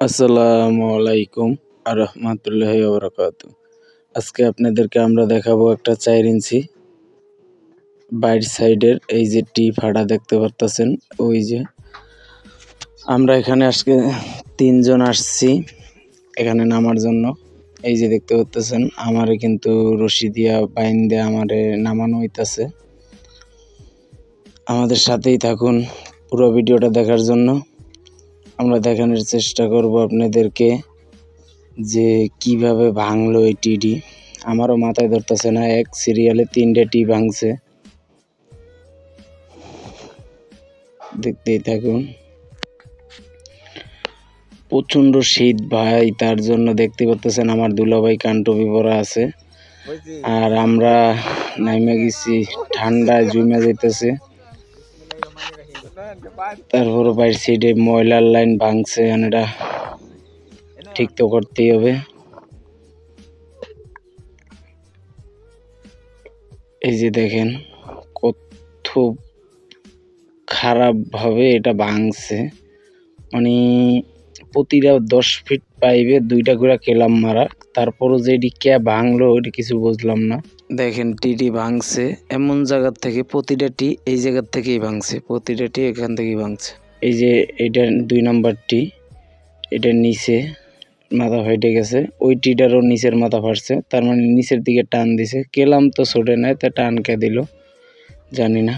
আসসালামু আলাইকুম আর রহমতুল্লাহ বরকাত। আজকে আপনাদেরকে আমরা দেখাবো একটা চার ইঞ্চি বাইর সাইডের এই যে টি ফাটা দেখতে পারতেছেন, ওই যে। আমরা এখানে আজকে তিনজন আসছি এখানে নামার জন্য। এই যে দেখতে পারতেছেন, আমারে কিন্তু রশি দিয়া বাইন দিয়ে আমারে নামানো হইতাছে। আমাদের সাথেই থাকুন পুরো ভিডিওটা দেখার জন্য। আমরা দেখানোর চেষ্টা করব আপনাদেরকে যে কীভাবে ভাঙলো এই টিডি। আমারও মাথায় ধরতেছে না এক সিরিয়ালে তিনটে টি ভাঙছে। দেখতেই থাকুন। প্রচণ্ড শীত ভাই তার জন্য দেখতে পাচ্ছেন আমার দুলাভাই কান্টবি পরা আছে। আর আমরা নাইমে গেছি ঠান্ডায় জমে যাইতেছে। তারপর বাইর সাইডে ময়লার লাইন ভাঙছে এটা ঠিক তো করতেই হবে। এই যে দেখেন কত খারাপভাবে এটা ভাঙছে। মানে প্রতিটা দশ ফিট পাইবে দুইটা করে কেলাম মারা, তারপরও যে এটি কে ভাঙলো ওইটা কিছু বুঝলাম না। দেখেন টিটি ভাঙছে, এমন জায়গার থেকে প্রতিটা টি এই জায়গার থেকেই ভাঙছে, প্রতিটা টি এখান থেকেই ভাঙছে। এই যে এটা দুই নাম্বার টি এটার নিচে মাথা ফাইটে গেছে, ওই টিটারও নিচের মাথা ফাটছে, তার মানে নিচের দিকে টান দিছে। কেলাম তো ছোটে নাই, তা টান কে দিল? জানি না।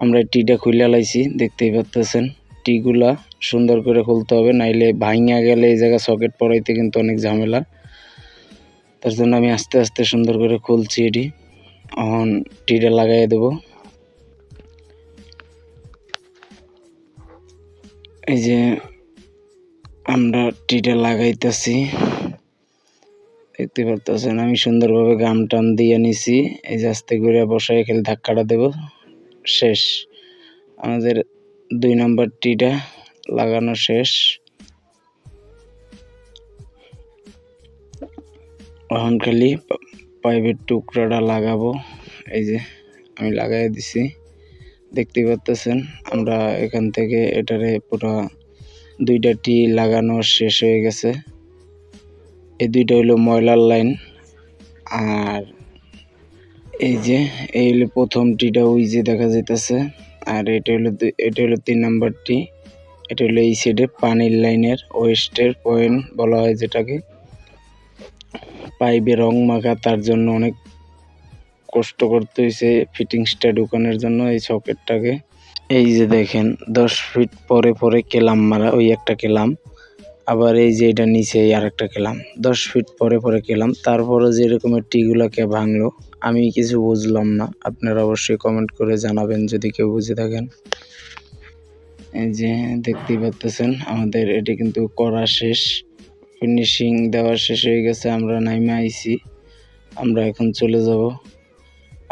আমরা টিটা খুলে লাইছি, দেখতেই পারতেছেন। টিগুলা সুন্দর করে খুলতে হবে, নাইলে ভাঙিয়া গেলে এই জায়গা সকেট পড়াইতে কিন্তু অনেক ঝামেলা। তার জন্য আমি আস্তে আস্তে সুন্দর করে খুলছি এটি। এখন টিটা লাগাই দেব। এই যে আমরা টিটা লাগাইতেছি। দেখতে পারতেছেন, আমি সুন্দরভাবে গাম টান দিয়ে নিছি। এই যে আস্তে করে বসাই খেলে ধাক্কাটা দেব। শেষ। আমাদের দুই নম্বর টিটা লাগানো শেষ। এখন খালি পাইপের টুকরাটা লাগাবো। এই যে আমি লাগাই দিছি। দেখতে পাচ্তেছেন আমরা এখান থেকে এটারে পুরো দুইটা টি লাগানো শেষ হয়ে গেছে। এই দুইটা হলো ময়লার লাইন। আর এই যে, এই হলো প্রথম টিটা ওই যে দেখা যাইতেছে। আর এটা হলো এটা হলো তিন নাম্বারটি এটা হলো এই সাইডে পানির লাইনের ওয়েস্টের পয়েন্ট বলা হয় যেটাকে। পাইপে রং মাখা তার জন্য অনেক কষ্ট করতে হয়েছে ফিটিংসটা ঢুকানোর জন্য এই সকেটটাকে এই যে দেখেন, দশ ফিট পরে পরে কেলাম মারা, ওই একটা কেলাম। আবার এই যে এটা নিচে আর একটা কেলাম। দশ ফিট পরে পরে কেলাম। তারপরে যে এরকমের টিগুলোকে ভাঙলো, আমি কিছু বুঝলাম না। আপনারা অবশ্যই কমেন্ট করে জানাবেন যদি কেউ বুঝে থাকেন। এই যে দেখতেই পাচ্তেছেন, আমাদের এটি কিন্তু করা শেষ। ফিনিশিং দেওয়া শেষ হয়ে গেছে, আমরা নাইমে আইছি, আমরা এখন চলে যাব।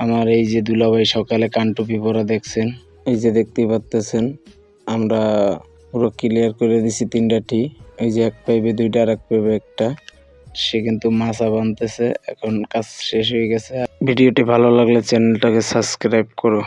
আমার এই যে দুলাভাই সকালে কানটুপি পরা দেখছেন, এই যে দেখতেই পাচ্তেছেন আমরা পুরো ক্লিয়ার করে দিছি তিনটা টি, এই যে এক পাইবে দুইটা আর এক পাইবে একটা। সে কিন্তু মাছা বানতেছে, এখন কাজ শেষ হয়ে গেছে। ভিডিওটি ভালো লাগলে চ্যানেলটাকে সাবস্ক্রাইব করো।